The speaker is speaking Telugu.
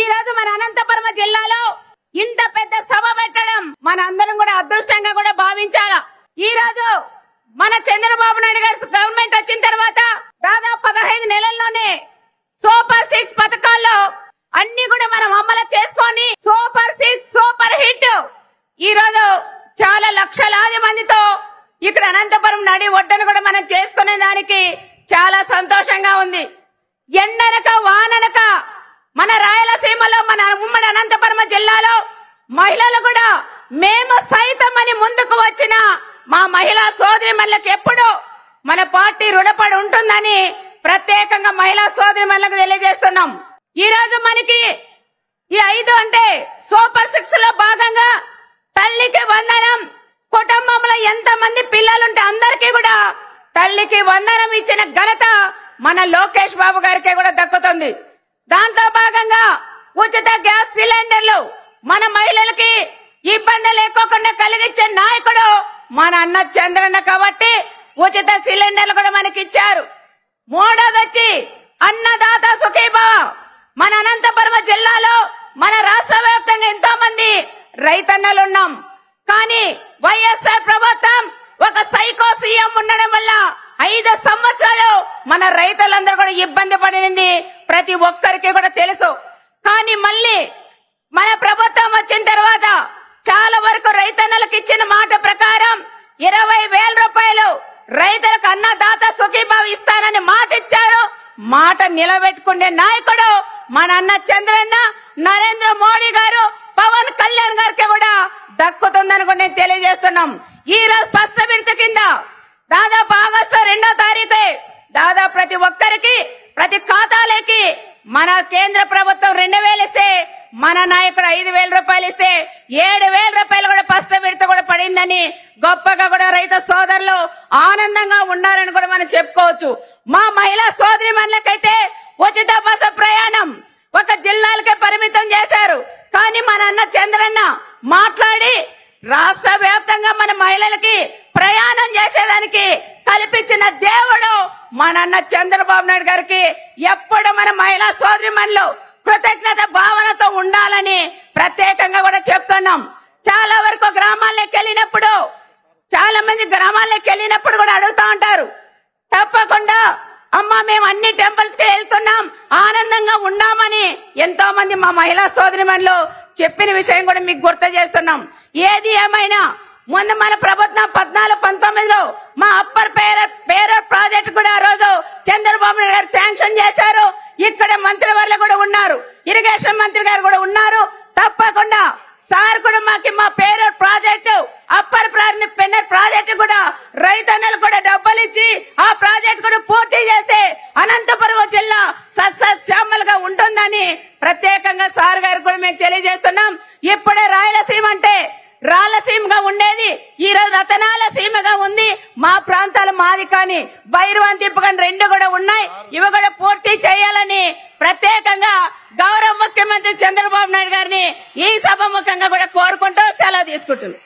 ఈ రోజు మన అనంతపురం జిల్లాలో ఇంత పెద్ద సభ పెట్టడం మన అందరం కూడా అదృష్టంగా కూడా భావించాల? ఈ రోజు మన చంద్రబాబు నాయుడు గారు గవర్నమెంట్ వచ్చిన తర్వాత దాదాపు పదహైదు నెలల్లోనే సూపర్ సిక్స్ పథకాల్లో అన్ని కూడా మనం అమలు చేసుకొని సూపర్ సిక్స్ సూపర్ హిట్. ఈ రోజు చాలా లక్షలాది మందితో ఇక్కడ అనంతపురం నడి ఒడ్డను కూడా మనం చేసుకునే దానికి చాలా సంతోషంగా ఉంది. ఎండనక వాననక మన రాయలసీమలో మన ఉమ్మడి అనంతపురం జిల్లాలో మహిళలు కూడా మేము సైతం అని ముందుకు వచ్చిన మా మహిళా సోదరి ఎప్పుడు మన పార్టీ రుణపడి ఉంటుందని ప్రత్యేకంగా మహిళా సోదరి మహిళలకు తెలియజేస్తున్నాం. ఈ రోజు మనకి ఈ ఐదు అంటే సూపర్ సిక్స్లో భాగంగా తల్లికి వందనం కుటుంబంలో ఎంత మంది పిల్లలుంటే అందరికీ కూడా తల్లికి వందనం ఇచ్చిన ఘనత మన లోకేష్ బాబు గారికి కూడా దక్కుతుంది. దాంతో భాగంగా ఉచిత గ్యాస్ సిలిండర్లు మన మహిళలకి ఇబ్బంది లేకోకుండా కలిగించే నాయకుడు మన అన్న చంద్రన్న కాబట్టి ఉచిత సిలిండర్లు కూడా మనకి ఇచ్చారు మూడోది వచ్చి అన్నదాత సుఖీభావ. మన అనంతపురం జిల్లాలో మన రాష్ట్ర వ్యాప్తంగా ఎంతో మంది రైతన్నలు ఉన్నాం కానీ వైఎస్ఆర్ ప్రభుత్వం ఒక సైకో సీఎం ఉండడం వల్ల ఐదు సంవత్సరాలు మన రైతులందరూ కూడా ఇబ్బంది పడింది ప్రతి ఒక్కరికి కూడా తెలుసు. కానీ మళ్ళీ మన ప్రభుత్వం వచ్చిన తర్వాత చాలా వరకు రైతన్నలకు ఇచ్చిన మాట ప్రకారం ఇరవై వేల రూపాయలు రైతులకు అన్నదాత సుఖీభావి ఇస్తానని మాట ఇచ్చారు. మాట నిలబెట్టుకునే నాయకుడు మన అన్న చంద్రన్న నరేంద్ర మోడీ గారు పవన్ కళ్యాణ్ గారికి కూడా దక్కుతుందని కూడా నేను తెలియజేస్తున్నాం. ఈ రోజు ఫస్ట్ విడత కింద దాదాపు ఆగస్టు రెండో తారీఖే దాదాపు ప్రతి ఒక్కరికి ప్రతి ఖాతాలకి మన కేంద్ర ప్రభుత్వం రెండు వేలు ఇస్తే మన నాయకుడు ఐదు వేల రూపాయలు ఇస్తే ఏడు వేల రూపాయలు కూడా ఫస్ట్ విడత కూడా పడిందని గొప్పగా కూడా రైతు సోదరులు ఆనందంగా ఉన్నారని కూడా మనం చెప్పుకోవచ్చు. మా మహిళా సోదరి మనలకైతే ఉచిత బస్సు ప్రయాణం ఒక జిల్లాలకే పరిమితం చేశారు. కానీ మన అన్న చంద్రన్న మాట్లాడి రాష్ట్ర వ్యాప్తంగా మన మహిళలకి ప్రయాణం చేసేదానికి కల్పించిన దేవుడు మన అన్న చంద్రబాబు నాయుడు గారికి ఎప్పుడు మన మహిళా సోదరి కృతజ్ఞత భావనతో ఉండాలని ప్రత్యేకంగా కూడా చెప్తున్నాం. చాలా వరకు గ్రామాల్లోకి వెళ్ళినప్పుడు చాలా మంది గ్రామాల్లోకి వెళ్ళినప్పుడు కూడా అడుగుతా ఉంటారు. తప్పకుండా అమ్మ మేము అన్ని టెంపుల్స్కి వెళ్తున్నాం ఆనందంగా ఉన్నామని ఎంతో మంది మా మహిళా సోదరి చెప్పిన విషయం కూడా మీకు గుర్తు చేస్తున్నాం. ఏది ఏమైనా ముందు మన ప్రభుత్వం పద్నాలుగు పంతొమ్మిదిలో మా అప్పర్ పేర పేరర్ ప్రాజెక్ట్ కూడా ఆ రోజు చంద్రబాబు నాయుడు గారు శాంక్షన్ చేశారు ఇక్కడ మంత్రి వర్లు కూడా ఉన్నారు ఇరిగేషన్ మంత్రి గారు కూడా ఉన్నారు. తప్పకుండా సార్ కూడా మాకి మా పేరు ప్రాజెక్టు అప్పర్ ప్రారంభ పెన్నర్ ప్రాజెక్టు కూడా రైతన్నలు కూడా డబ్బులు ఇచ్చి ఆ ప్రాజెక్ట్ కూడా పూర్తి చేస్తే అనంతపురం జిల్లా సస్యశ్యామలుగా ఉంటుందని ప్రత్యేకంగా సార్ గారు కూడా మేము తెలియజేస్తున్నాం. ఇప్పుడే రాయలసీమ అంటే రాయలసీమగా ఉండేది. ఈ రోజు రతనాల సీమగా ఉంది. మా ప్రాంతం మాది కానీ బైరువాన్ తిప్పకని రెండు కూడా ఉన్నాయి. ఇవి కూడా పూర్తి చేయాలని ప్రత్యేకంగా గౌరవ ముఖ్యమంత్రి చంద్రబాబు నాయుడు గారిని ఈ సభ ముఖంగా కూడా కోరుకుంటూ సెలవు తీసుకుంటున్నాను